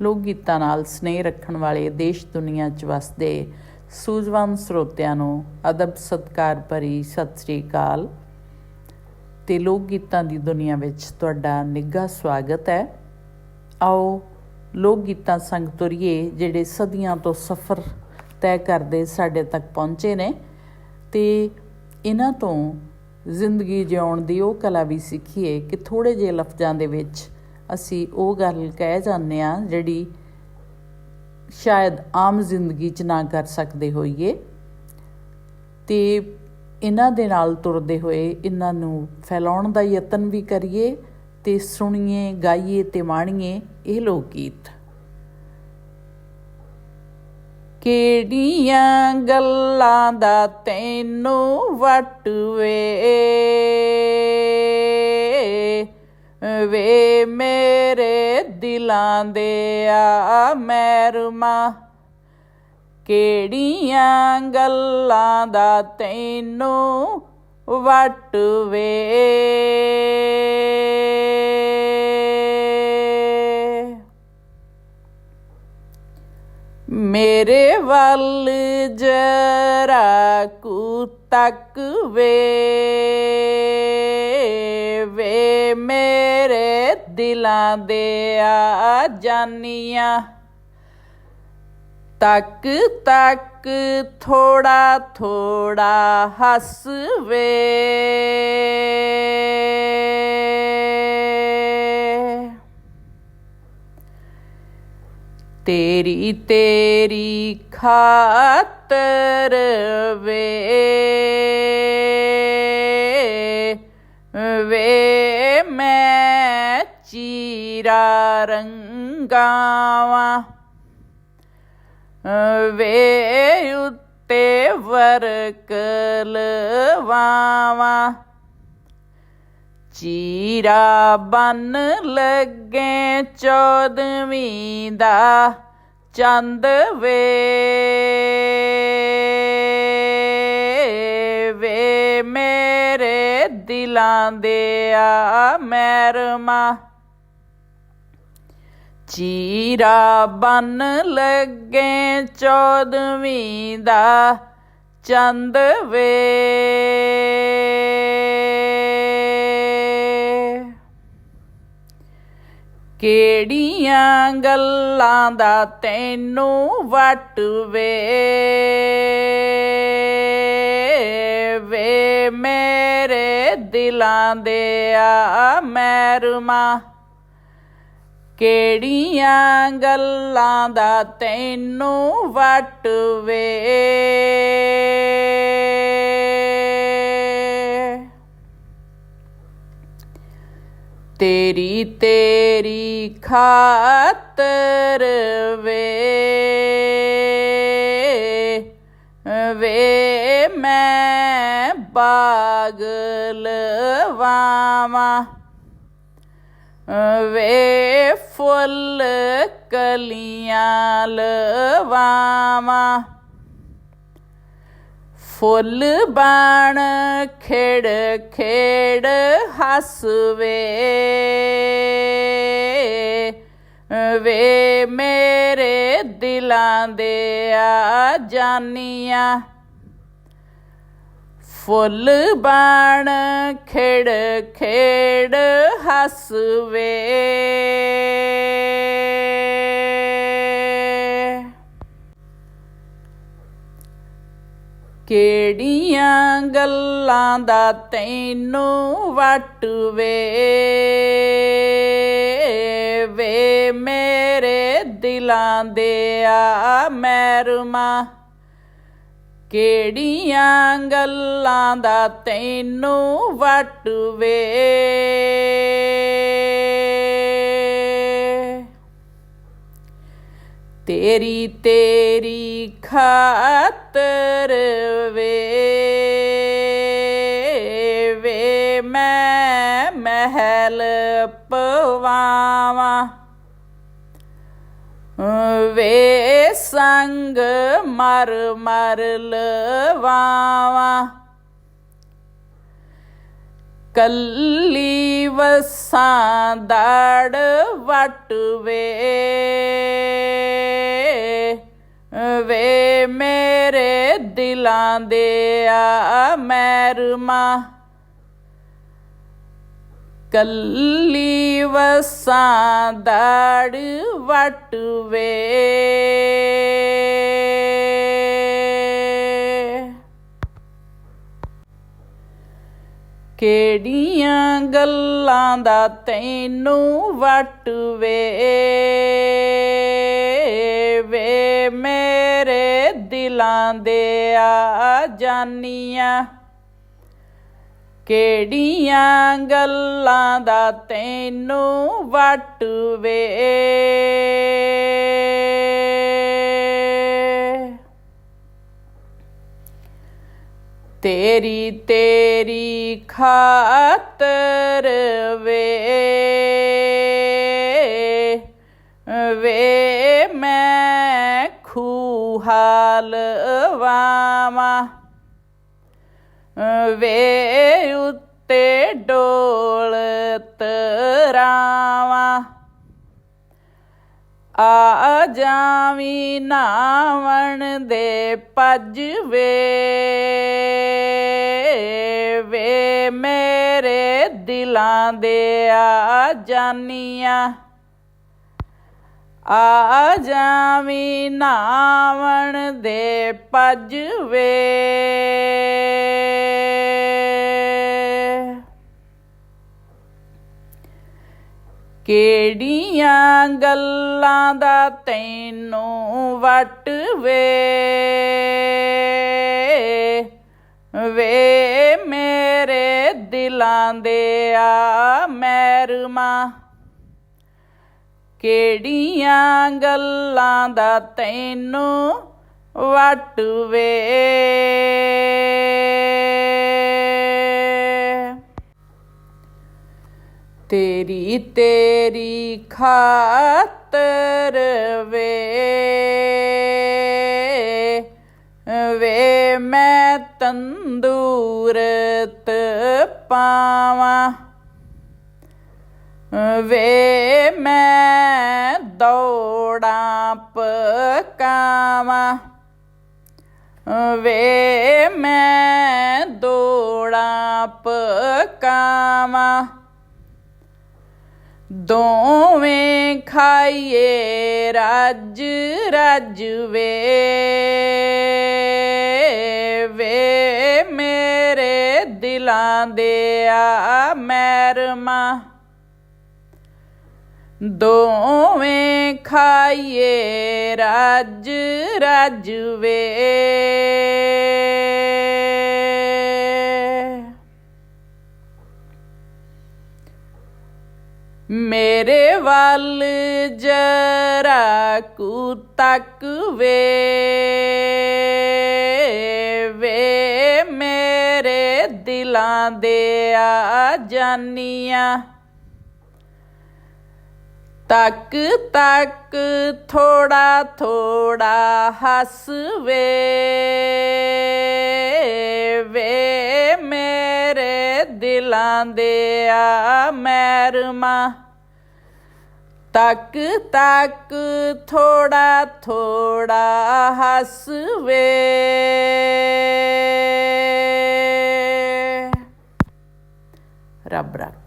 ਲੋਕ ਗੀਤਾਂ ਨਾਲ ਸਨੇਹ ਰੱਖਣ ਵਾਲੇ ਦੇਸ਼ ਦੁਨੀਆ 'ਚ ਵਸਦੇ ਸੂਝਵਾਨ ਸਰੋਤਿਆਂ ਨੂੰ ਅਦਬ ਸਤਕਾਰ ਭਰੀ ਸਤਿ ਸ੍ਰੀ ਅਕਾਲ। ਤੇ ਲੋਕ ਗੀਤਾਂ ਦੀ ਦੁਨੀਆ ਵਿੱਚ ਤੁਹਾਡਾ ਨਿੱਘਾ ਸਵਾਗਤ ਹੈ। ਆਓ ਲੋਕ ਗੀਤਾਂ ਸੰਗ ਤੁਰੀਏ, ਜਿਹੜੇ ਸਦੀਆਂ ਤੋਂ ਸਫ਼ਰ ਤੈਅ ਕਰਦੇ ਸਾਡੇ ਤੱਕ ਪਹੁੰਚੇ ਨੇ। ਤੇ ਇਹਨਾਂ ਤੋਂ ਜ਼ਿੰਦਗੀ ਜਿਉਣ ਦੀ ਉਹ ਕਲਾ ਵੀ ਸਿੱਖੀਏ ਕਿ ਥੋੜੇ ਜਿਹੇ ਲਫ਼ਜ਼ਾਂ ਦੇ ਵਿੱਚ ਅਸੀਂ ਉਹ ਗੱਲ ਕਹਿ ਜਾਂਦੇ ਆ ਜਿਹੜੀ ਸ਼ਾਇਦ ਆਮ ਜ਼ਿੰਦਗੀ 'ਚ ਨਾ ਕਰ ਸਕਦੇ ਹੋਈਏ। ਤੇ ਇਹਨਾਂ ਦੇ ਨਾਲ ਤੁਰਦੇ ਹੋਏ ਇਹਨਾਂ ਨੂੰ ਫੈਲਾਉਣ ਦਾ ਯਤਨ ਵੀ ਕਰੀਏ ਤੇ ਸੁਣੀਏ, ਗਾਈਏ ਤੇ ਮਾਣੀਏ ਇਹ ਲੋਕ ਗੀਤ ਕਿਹੜੀਆਂ ਗੱਲਾਂ ਦਾ ਤੈਨੂੰ ਵਟਵੇ ਵੇ? ਵੇ ਮੇਰੇ ਦਿਲਾਂ ਦੇ ਆ ਮੈਰਮਾ ਕਿਹੜੀਆਂ ਗੱਲਾਂ ਦਾ ਤੈਨੂੰ ਵਟਵੇ ਮੇਰੇ ਵੱਲ ਜਰਾ ਕੁ ਤੱਕ ਵੇ। ਦਿਲਾਂ ਦੇ ਆ ਜਾਨੀਆਂ। ਤੱਕ ਤੱਕ ਥੋੜਾ ਥੋੜਾ ਹੱਸ ਵੇ ਤੇਰੀ ਤੇਰੀ ਖਾਤਰ ਵੇ ਵੇ ਮੈਂ ਚੀਰਾ ਰੰਗਾਵਾਂ ਵੇ ਉੱਤੇ ਵਰਕਲ ਵਾਵਾਂ ਚੀਰਾ ਬਨ ਲੱਗੇ ਚੌਦਵੀਂ ਦਾ ਚੰਦ ਵੇ ਵੇ ਮੇਰੇ ਦਿਲਾਂ ਦੇ ਆ ਮੈਰਮਾ ਚੀਰਾ ਬਨ ਲੱਗੇ ਚੌਦਵੀਂ ਦਾ ਚੰਦ ਵੇ। ਕਿਹੜੀਆਂ ਗੱਲਾਂ ਦਾ ਤੈਨੂੰ ਵਟਵੇ ਵੇ? ਵੇ ਮੇਰੇ ਦਿਲਾਂ ਦੇ ਆ ਮੈਰਮਾ ਕਿਹੜੀਆਂ ਗੱਲਾਂ ਦਾ ਤੈਨੂੰ ਵਟਵੇ ਤੇਰੀ ਤੇਰੀ ਖਾਤਰ ਵੇ ਵੇ ਮੈਂ ਬਾਗਲ ਵਾਵਾਂ ਵੇ ਫੁੱਲ ਕਲੀਆਂ ਲਵਾਵਾਂ। ਫੁੱਲ ਬਾਣ ਖੇੜ ਖੇੜ ਹੱਸਵੇ। ਵੇ ਮੇਰੇ ਦਿਲਾਂ ਦੇ ਆ ਜਾਨੀਆਂ। ਫੁੱਲ ਬਣ ਖੇੜ ਖੇੜ ਹੱਸਵੇ। ਕਿਹੜੀਆਂ ਗੱਲਾਂ ਦਾ ਤੈਨੂੰ ਵਟਵੇ? ਵੇ ਮੇਰੇ ਦਿਲਾਂ ਦੇ ਆ ਮੈਰਮਾ ਕਿਹੜੀਆਂ ਗੱਲਾਂ ਦਾ ਤੈਨੂੰ ਵਟਵੇ ਤੇਰੀ ਤੇਰੀ ਖਾਤਰ ਵੇ ਵੇ ਮੈਂ ਮਹਿਲ ਪਵਾਵਾਂ ਵੇ ਸੰਗ ਮਰ ਮਰ ਲਵਾਵਾਂ। ਕੱਲੀ ਵਸਾਂ ਦਾੜ ਵਟ ਵੇ ਵੇ ਮੇਰੇ ਦਿਲਾਂ ਦੇ ਆ ਮਹਿਰਮਾ। ਕੱਲੀ ਵਸਾਂ ਦਾੜ ਵਟ ਵੇ ਕਿਹੜੀਆਂ ਗੱਲਾਂ ਦਾ ਤੈਨੂੰ ਵਟ ਵੇ ਵੇ ਮੇਰੇ ਦਿਲਾਂ ਦੇ ਆ ਜਾਨੀਆਂ। ਕਿਹੜੀਆਂ ਗੱਲਾਂ ਦਾ ਤੈਨੂੰ ਵਟ ਵੇ? ਤੇਰੀ ਤੇਰੀ ਖਾਤਰ ਵੇ ਵੇ ਮੈਂ ਖੂਹਾਲ ਵਾਵਾਂ ਵੇ ਉੱਤੇ ਡੋਲ ਤਰਾਵਾਂ। ਆ ਜਾਵੀ ਨਾਵਣ ਦੇ ਪੱਜ ਵੇ ਵੇ ਮੇਰੇ ਦਿਲਾਂ ਦੇ ਆ ਜਾਨੀਆਂ। ਆ ਜਾਵੀ ਨਾਵਣ ਦੇ ਪੱਜ ਵੇ ਕਿਹੜੀਆਂ ਗੱਲਾਂ ਦਾ ਤੈਨੂੰ ਵਟ ਵੇ ਵੇ ਮੇਰੇ ਦਿਲਾਂ ਦੇ ਆ ਮਹਿਰਮਾ। ਕਿਹੜੀਆਂ ਗੱਲਾਂ ਦਾ ਤੈਨੂੰ ਵਟ ਵੇ? ਤੇਰੀ ਤੇਰੀ ਖਾਤਰ ਵੇ ਵੇ ਮੈਂ ਤੰਦੂਰਤ ਪਾਵਾਂ, ਵੇ ਪਕਾਵਾਂ ਵੇ ਮੈਂ ਦੌੜਾਂ ਪਕਾਵਾਂ। ਦੋਵੇਂ ਖਾਈਏ ਰੱਜ ਰੱਜ ਵੇ। ਵੇ ਮੇਰੇ ਦਿਲਾਂ ਦੇ ਆ ਮਹਿਰਮਾ। ਦੋਵੇਂ ਖਾਈਏ ਰੱਜ ਰੱਜ ਵੇ। ਮੇਰੇ ਵੱਲ ਜਰਾ ਕੁ ਤੱਕ ਵੇ ਵੇ ਮੇਰੇ ਦਿਲਾਂ ਦੇ ਆ ਜਾਨੀਆਂ। ਤੱਕ ਤੱਕ ਥੋੜਾ ਥੋੜਾ ਹੱਸ ਵੇ ਵੇ ਮੇਰੇ ਦਿਲਾਂ ਦੇ ਆ ਮਹਿਰਮਾ। ਤੱਕ ਤੱਕ ਥੋੜਾ ਥੋੜਾ ਹੱਸ ਵੇ ਰੱਬ ਰੱਖ